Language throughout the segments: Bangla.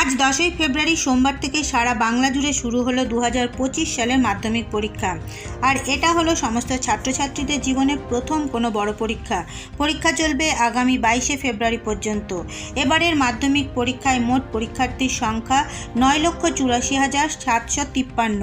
আজ দশই ফেব্রুয়ারি সোমবার থেকে সারা বাংলা জুড়ে শুরু হলো দু হাজার পঁচিশ সালের মাধ্যমিক পরীক্ষা। আর এটা হলো সমস্ত ছাত্রছাত্রীদের জীবনের প্রথম কোনো বড় পরীক্ষা। পরীক্ষা চলবে আগামী বাইশে ফেব্রুয়ারি পর্যন্ত। এবারের মাধ্যমিক পরীক্ষায় মোট পরীক্ষার্থীর সংখ্যা নয় লক্ষ চুরাশি হাজার সাতশো তিপ্পান্ন।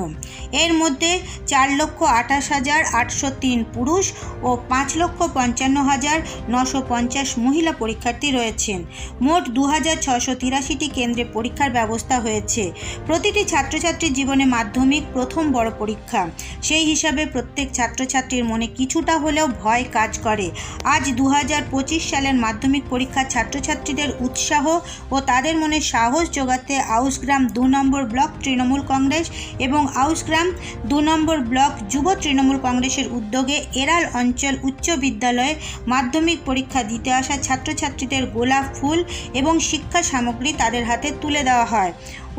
এর মধ্যে চার লক্ষ আঠাশ হাজার আটশো তিন পুরুষ ও পাঁচ লক্ষ পঞ্চান্ন হাজার নশো পঞ্চাশ মহিলা পরীক্ষার্থী রয়েছেন। মোট দু হাজার ছশো তিরাশিটি কেন্দ্রে পরীক্ষার ব্যবস্থা হয়েছে। প্রতিটি ছাত্রছাত্রীর জীবনে মাধ্যমিক প্রথম বড় পরীক্ষা। সেই হিসাবে প্রত্যেক ছাত্রছাত্রীর মনে কিছুটা হলেও ভয় কাজ করে। আজ দু হাজার পঁচিশ সালের মাধ্যমিক পরীক্ষার ছাত্রছাত্রীদের উৎসাহ ও তাদের মনে সাহস যোগাতে আউসগ্রাম দু নম্বর ব্লক তৃণমূল কংগ্রেস এবং আউসগ্রাম দু নম্বর ব্লক যুব তৃণমূল কংগ্রেসের উদ্যোগে এরাল অঞ্চল উচ্চ বিদ্যালয়ে মাধ্যমিক পরীক্ষা দিতে আসা ছাত্রছাত্রীদের গোলাপ ফুল এবং শিক্ষা সামগ্রী তাদের হাতে তুলে দেওয়া হয়।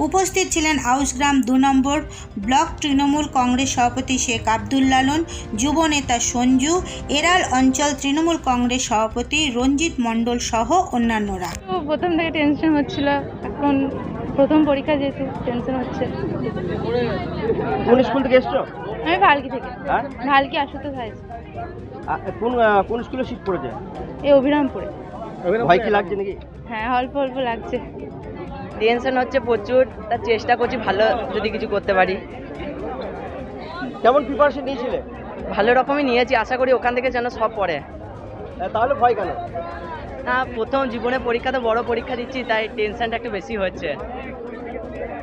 উপস্থিত ছিলেন আউসগ্রাম দু নম্বর ব্লক তৃণমূল কংগ্রেস সভাপতি শেখ আব্দুল লালন যুব নেতা সঞ্জু এরাল অঞ্চল তৃণমূল কংগ্রেস সভাপতি রঞ্জিত মণ্ডল সহ অন্যান্যরা। প্রথম থেকে টেনশন হচ্ছিল এখন প্রথম পরীক্ষা যেহেতু টেনশন হচ্ছে। কোন স্কুল থেকে এসছো? আমি ভালকি থেকে। হ্যাঁ? ভালকি আশুতোষ হাই কোন কোন স্কুলে সিট পড়েছে? এই অভিরামপুরে। ভয় কি লাগছে নাকি? হ্যাঁ অল্প অল্প লাগছে। টেনশন হচ্ছে প্রচুর তার চেষ্টা করছি ভালো যদি কিছু করতে পারি। কেমন প্রিপারেশন নিয়েছিলে? ভালো রকমই নিয়েছি আশা করি ওখান থেকে যেন সব পড়ে। তাহলে ভয় কেন? না প্রথম জীবনে পরীক্ষা তো বড় পরীক্ষা দিচ্ছি তাই টেনশনটা একটু বেশি হচ্ছে।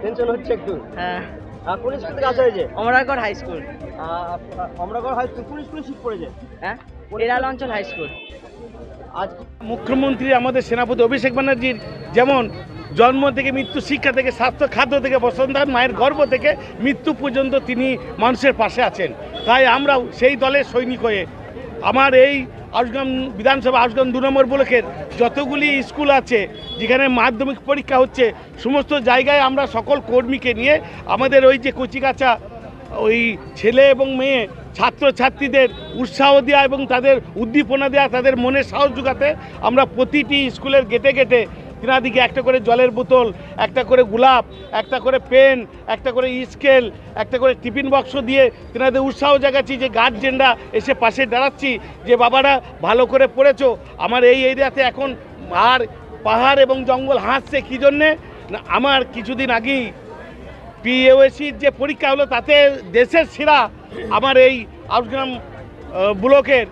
টেনশন হচ্ছে একটু? হ্যাঁ। আহ, কোন স্কুল থেকে আসা হয়েছে? Amaragarh high school Amaragarh high school কোন স্কুলে সিট পড়েছে হ্যাঁ এরাল অঞ্চল হাই স্কুল আজ মুখ্যমন্ত্রী আমাদের সেনাপতি অভিষেক ব্যানার্জির যেমন জন্ম থেকে মৃত্যু, শিক্ষা থেকে স্বাস্থ্য, খাদ্য থেকে বসন্তান মায়ের গর্ভ থেকে মৃত্যু পর্যন্ত তিনি মানুষের পাশে আছেন। তাই আমরাও সেই দলের সৈনিক হয়ে আমার এই আউসগ্রাম বিধানসভা আউসগ্রাম দু নম্বর ব্লকের যতগুলি স্কুল আছে, যেখানে মাধ্যমিক পরীক্ষা হচ্ছে, সমস্ত জায়গায় আমরা সকল কর্মীকে নিয়ে আমাদের ওই যে কচিকাচা, ওই ছেলে এবং মেয়ে, ছাত্রছাত্রীদের উৎসাহ দেওয়া এবং তাদের উদ্দীপনা দেওয়া তাদের মনে সাহস যোগাতে আমরা প্রতিটি স্কুলের গেটে গেটে তিনাদিকে একটা করে জলের বোতল, একটা করে গোলাপ, একটা করে পেন, একটা করে স্কেল, একটা করে টিফিন বক্স দিয়ে তিনাদের উৎসাহ জাগাচ্ছি যে গার্জেনরা এসে পাশে দাঁড়াচ্ছি যে, বাবারা, ভালো করে পড়েছো। আমার এই এরিয়াতে এখন আর পাহাড় এবং জঙ্গল হাসছে কী জন্যে? না, আমার কিছুদিন আগেই পিএওএসির যে পরীক্ষা হলো, তাতে দেশের সেরা আমার এই আউসগ্রাম ব্লকের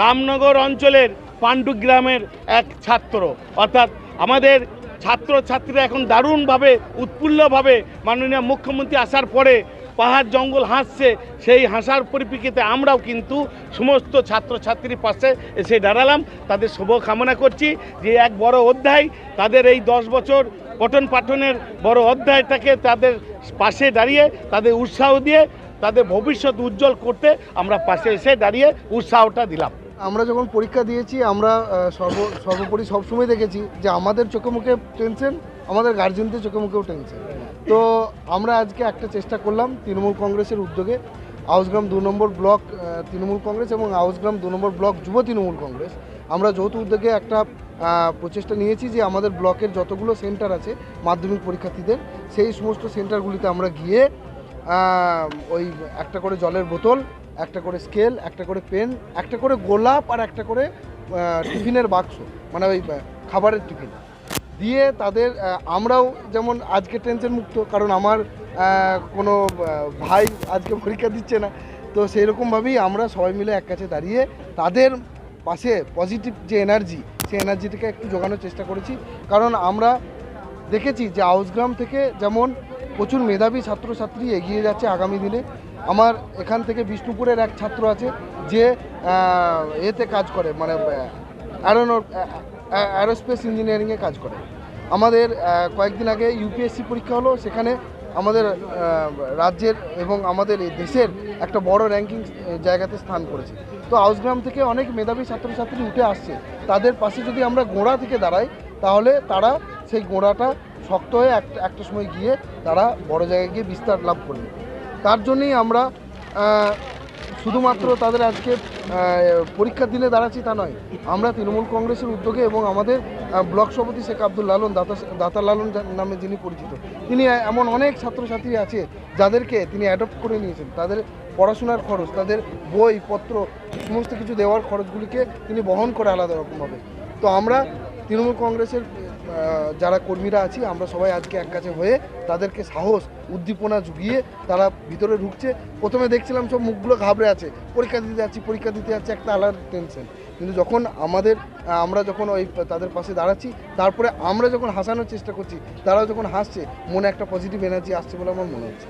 রামনগর অঞ্চলের পাণ্ডু গ্রামের এক ছাত্র। অর্থাৎ আমাদের ছাত্রছাত্রীরা এখন দারুণভাবে, উৎফুল্লভাবে মাননীয় মুখ্যমন্ত্রী আসার পরে পাহাড় জঙ্গল হাসছে, সেই হাসার পরিপ্রেক্ষিতে আমরাও কিন্তু সমস্ত ছাত্রছাত্রীর পাশে এসে দাঁড়ালাম। তাদের শুভ কামনা করছি যে এক বড় অধ্যায়, তাদের এই দশ বছর পঠন পাঠনের বড় অধ্যায়টাকে তাদের পাশে দাঁড়িয়ে, তাদের উৎসাহ দিয়ে, তাদের ভবিষ্যৎ উজ্জ্বল করতে আমরা পাশে এসে দাঁড়িয়ে উৎসাহটা দিলাম। আমরা যখন পরীক্ষা দিয়েছি, আমরা সর্ব, সর্বোপরি সবসময় দেখেছি যে আমাদের চোখে মুখে টেনশন, আমাদের গার্জেনদের চোখে মুখেও টেনশন। তো আমরা আজকে একটা চেষ্টা করলাম তৃণমূল কংগ্রেসের উদ্যোগে। আউসগ্রাম দু নম্বর ব্লক তৃণমূল কংগ্রেস এবং আউসগ্রাম দু নম্বর ব্লক যুব তৃণমূল কংগ্রেস। আমরা যৌথ উদ্যোগে একটা প্রচেষ্টা নিয়েছি যে আমাদের ব্লকের যতগুলো সেন্টার আছে মাধ্যমিক পরীক্ষার্থীদের, সেই সমস্ত সেন্টারগুলিতে আমরা গিয়ে ওই একটা করে জলের বোতল একটা করে স্কেল একটা করে পেন একটা করে গোলাপ আর একটা করে টিফিনের বাক্স মানে ওই খাবারের টিফিন। দিয়ে তাদের আমরাও যেমন আজকে টেনশন মুক্ত, কারণ আমার কোনো ভাই আজকে পরীক্ষা দিচ্ছে না। তো সেই রকমভাবেই আমরা সবাই মিলে এক কাছে দাঁড়িয়ে তাদের পাশে পজিটিভ যে এনার্জি সেই এনার্জিটাকে একটু জোগানোর চেষ্টা করেছি। কারণ আমরা দেখেছি যে আউসগ্রাম থেকে যেমন প্রচুর মেধাবী ছাত্রছাত্রী এগিয়ে যাচ্ছে আগামী দিনে আমার এখান থেকে বিষ্ণুপুরের এক ছাত্র আছে যে এতে কাজ করে মানে অ্যারোনো অ্যারোস্পেস ইঞ্জিনিয়ারিংয়ে কাজ করে। আমাদের কয়েকদিন আগে ইউপিএসসি পরীক্ষা হলো, সেখানে আমাদের রাজ্যের এবং আমাদের এই দেশের একটা বড় র্যাঙ্কিং জায়গাতে স্থান করেছে। তো আউসগ্রাম থেকে অনেক মেধাবী ছাত্রছাত্রী উঠে আসছে। তাদের পাশে যদি আমরা গোড়া থেকে দাঁড়াই, তাহলে তারা সেই গোড়াটা শক্ত হয়ে একটা একটা সময় গিয়ে তারা বড় জায়গায় গিয়ে বিস্তার লাভ করবে। তার জন্যই আমরা শুধুমাত্র তাদের আজকে পরীক্ষা দিলে দাঁড়াচ্ছি তা নয়। আমরা তৃণমূল কংগ্রেসের উদ্যোগে এবং আমাদের ব্লক সভাপতি শেখ আব্দুল লালন, দাতা দাতা লালন নামে যিনি পরিচিত, তিনি এমন অনেক ছাত্রছাত্রী আছে যাদেরকে তিনি অ্যাডপ্ট করে নিয়েছেন। তাদের পড়াশোনার খরচ, তাদের বই, পত্র, সমস্ত কিছু দেওয়ার খরচগুলিকে তিনি বহন করে আলাদা রকমভাবে। তো আমরা তৃণমূল কংগ্রেসের যারা কর্মীরা আছি, আমরা সবাই আজকে এক কাছে হয়ে তাদেরকে সাহস, উদ্দীপনা জুগিয়ে তারা ভিতরে ঢুকছে। প্রথমে দেখছিলাম সব মুখগুলো ঘাবড়ে আছে। পরীক্ষা দিতে যাচ্ছি, পরীক্ষা দিতে যাচ্ছি, একটা আলাদা টেনশন কিন্তু যখন আমাদের আমরা যখন ওই তাদের পাশে দাঁড়াচ্ছি, তারপরে আমরা যখন হাসানোর চেষ্টা করছি, তারাও যখন হাসছে, মনে একটা পজিটিভ এনার্জি আসছে বলে আমার মনে হচ্ছে।